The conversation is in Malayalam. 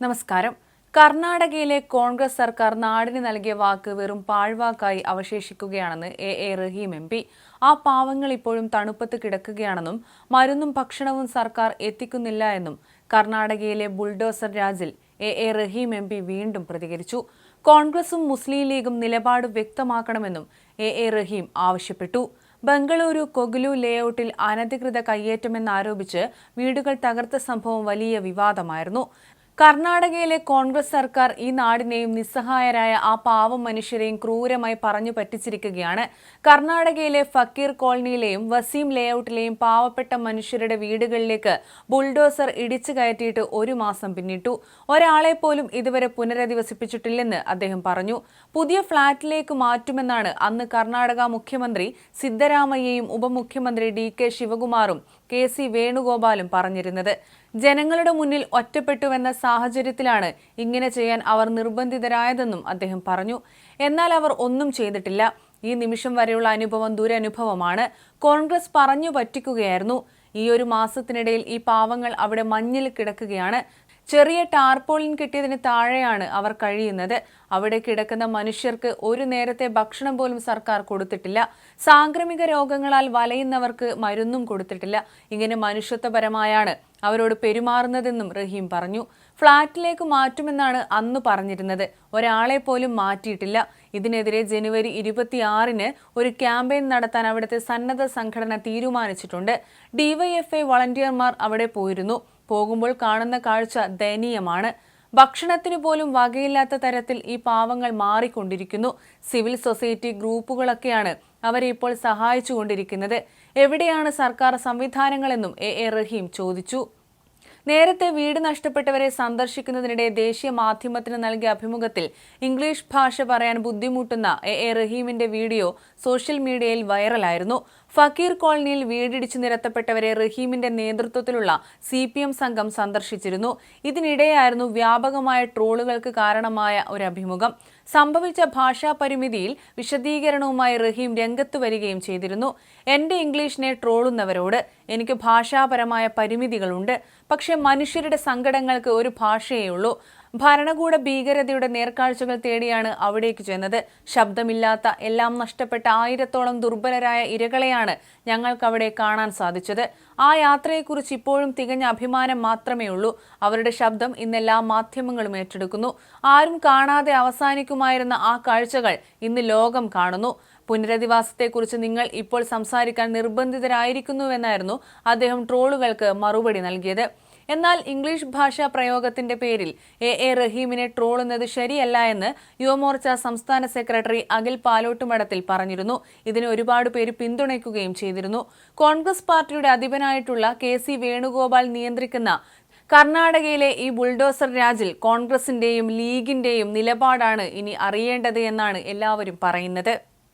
നമസ്കാരം. കർണാടകയിലെ കോൺഗ്രസ് സർക്കാർ നാടിന് നൽകിയ വാക്ക് വെറും പാഴ്വാക്കായി അവശേഷിക്കുകയാണെന്ന് A A Rahim M P. ആ പാവങ്ങൾ ഇപ്പോഴും തണുപ്പത്ത് കിടക്കുകയാണെന്നും മരുന്നും ഭക്ഷണവും സർക്കാർ എത്തിക്കുന്നില്ല എന്നും കർണാടകയിലെ bulldozer രാജിൽ A A Rahim M P വീണ്ടും പ്രതികരിച്ചു. കോൺഗ്രസും മുസ്ലിം ലീഗും നിലപാട് വ്യക്തമാക്കണമെന്നും എ എ റഹീം ആവശ്യപ്പെട്ടു. ബംഗളൂരു കൊഗുലു ലേഔട്ടിൽ അനധികൃത കയ്യേറ്റമെന്നാരോപിച്ച് വീടുകൾ തകർത്ത സംഭവം വലിയ വിവാദമായിരുന്നു. കർണാടകയിലെ കോൺഗ്രസ് സർക്കാർ ഈ നാടിനെയും നിസ്സഹായരായ ആ പാവം മനുഷ്യരെയും ക്രൂരമായി പറഞ്ഞു പറ്റിച്ചിരിക്കുകയാണ്. കർണാടകയിലെ ഫക്കീർ കോളനിയിലെയും വസീം ലേഔട്ടിലെയും പാവപ്പെട്ട മനുഷ്യരുടെ വീടുകളിലേക്ക് ബുൾഡോസർ ഇടിച്ചു കയറ്റിയിട്ട് ഒരു മാസം പിന്നിട്ടു. ഒരാളെ പോലും ഇതുവരെ പുനരധിവസിപ്പിച്ചിട്ടില്ലെന്ന് അദ്ദേഹം പറഞ്ഞു. പുതിയ ഫ്ളാറ്റിലേക്ക് മാറ്റുമെന്നാണ് അന്ന് കർണാടക മുഖ്യമന്ത്രി സിദ്ധരാമയ്യയും ഉപമുഖ്യമന്ത്രി ഡി കെ ശിവകുമാറും കെ സി വേണുഗോപാലും പറഞ്ഞിരുന്നത്. ജനങ്ങളുടെ മുന്നിൽ ഒറ്റപ്പെട്ടുവെന്ന സാഹചര്യത്തിലാണ് ഇങ്ങനെ ചെയ്യാൻ അവർ നിർബന്ധിതരായതെന്നും അദ്ദേഹം പറഞ്ഞു. എന്നാൽ അവർ ഒന്നും ചെയ്തിട്ടില്ല. ഈ നിമിഷം വരെയുള്ള അനുഭവം ദുരനുഭവമാണ്. കോൺഗ്രസ് പറഞ്ഞു പറ്റിക്കുകയായിരുന്നു. ഈ ഒരു മാസത്തിനിടയിൽ ഈ പാവങ്ങൾ അവിടെ മഞ്ഞിൽ കിടക്കുകയാണ്. ചെറിയ ടാർപോളിൻ കിട്ടിയതിന് താഴെയാണ് അവർ കഴിയുന്നത്. അവിടെ കിടക്കുന്ന മനുഷ്യർക്ക് ഒരു നേരത്തെ ഭക്ഷണം പോലും സർക്കാർ കൊടുത്തിട്ടില്ല. സാംക്രമിക രോഗങ്ങളാൽ വലയുന്നവർക്ക് മരുന്നും കൊടുത്തിട്ടില്ല. ഇങ്ങനെ മനുഷ്യത്വപരമായാണ് അവരോട് പെരുമാറുന്നതെന്നും റഹീം പറഞ്ഞു. ഫ്ളാറ്റിലേക്ക് മാറ്റുമെന്നാണ് അന്ന് പറഞ്ഞിരുന്നത്. ഒരാളെ പോലും മാറ്റിയിട്ടില്ല. ഇതിനെതിരെ ജനുവരി ഇരുപത്തിയാറിന് ഒരു ക്യാമ്പയിൻ നടത്താൻ അവിടുത്തെ സന്നദ്ധ സംഘടന തീരുമാനിച്ചിട്ടുണ്ട്. ഡിവൈഎഫ്ഐ വളണ്ടിയർമാർ അവിടെ പോയിരുന്നു. പോകുമ്പോൾ കാണുന്ന കാഴ്ച ദയനീയമാണ്. ഭക്ഷണത്തിന് പോലും വകയില്ലാത്ത തരത്തിൽ ഈ പാവങ്ങൾ മാറിക്കൊണ്ടിരിക്കുന്നു. സിവിൽ സൊസൈറ്റി ഗ്രൂപ്പുകളൊക്കെയാണ് അവരെ ഇപ്പോൾ സഹായിച്ചുകൊണ്ടിരിക്കുന്നത്. എവിടെയാണ് സർക്കാർ സംവിധാനങ്ങളെന്നും എ എ റഹീം ചോദിച്ചു. നേരത്തെ വീട് നഷ്ടപ്പെട്ടവരെ സന്ദർശിക്കുന്നതിനിടെ ദേശീയ മാധ്യമത്തിന് നൽകിയ അഭിമുഖത്തിൽ ഇംഗ്ലീഷ് ഭാഷ പറയാൻ ബുദ്ധിമുട്ടുന്ന എ എ റഹീമിന്റെ വീഡിയോ സോഷ്യൽ മീഡിയയിൽ വൈറലായിരുന്നു. ഫക്കീർ കോളനിയിൽ വീടിടിച്ചു നിരത്തപ്പെട്ടവരെ റഹീമിന്റെ നേതൃത്വത്തിലുള്ള സി പി എം സംഘം സന്ദർശിച്ചിരുന്നു. ഇതിനിടെയായിരുന്നു വ്യാപകമായ ട്രോളുകൾക്ക് കാരണമായ ഒരു അഭിമുഖം. സംഭവിച്ച ഭാഷാ പരിമിതിയിൽ വിശദീകരണവുമായി റഹീം രംഗത്ത് വരികയും ചെയ്തിരുന്നു. എന്റെ ഇംഗ്ലീഷിനെ ട്രോളുന്നവരോട് എനിക്ക് ഭാഷാപരമായ പരിമിതികളുണ്ട്. പക്ഷേ മനുഷ്യരുടെ സങ്കടങ്ങൾക്ക് ഒരു ഭാഷയേ ഉള്ളൂ. ഭരണകൂട ഭീകരതയുടെ നേർക്കാഴ്ചകൾ തേടിയാണ് അവിടേക്ക് ചെന്നത്. ശബ്ദമില്ലാത്ത എല്ലാം നഷ്ടപ്പെട്ട ആയിരത്തോളം ദുർബലരായ ഇരകളെയാണ് ഞങ്ങൾക്കവിടെ കാണാൻ സാധിച്ചത്. ആ യാത്രയെക്കുറിച്ച് ഇപ്പോഴും തികഞ്ഞ അഭിമാനം മാത്രമേ ഉള്ളൂ. അവരുടെ ശബ്ദം ഇന്നെല്ലാ മാധ്യമങ്ങളും ഏറ്റെടുക്കുന്നു. ആരും കാണാതെ അവസാനിക്കുമായിരുന്ന ആ കാഴ്ചകൾ ഇന്ന് ലോകം കാണുന്നു. പുനരധിവാസത്തെക്കുറിച്ച് നിങ്ങൾ ഇപ്പോൾ സംസാരിക്കാൻ നിർബന്ധിതരായിരിക്കുന്നുവെന്നായിരുന്നു അദ്ദേഹം ട്രോളുകൾക്ക് മറുപടി നൽകിയത്. എന്നാൽ ഇംഗ്ലീഷ് ഭാഷാ പ്രയോഗത്തിന്റെ പേരിൽ എ എ റഹീമിനെ ട്രോളുന്നത് ശരിയല്ല എന്ന് യുവമോർച്ച സംസ്ഥാന സെക്രട്ടറി അഖിൽ പാലോട്ടുമടത്തിൽ പറഞ്ഞിരുന്നു. ഇതിന് ഒരുപാട് പേര് പിന്തുണയ്ക്കുകയും ചെയ്തിരുന്നു. കോൺഗ്രസ് പാർട്ടിയുടെ അധിപനായിട്ടുള്ള കെ സി വേണുഗോപാൽ നിയന്ത്രിക്കുന്ന കർണാടകയിലെ ഈ ബുൾഡോസർ രാജിൽ കോൺഗ്രസിന്റെയും ലീഗിന്റെയും നിലപാടാണ് ഇനി അറിയേണ്ടത് എന്നാണ് എല്ലാവരും പറയുന്നത്.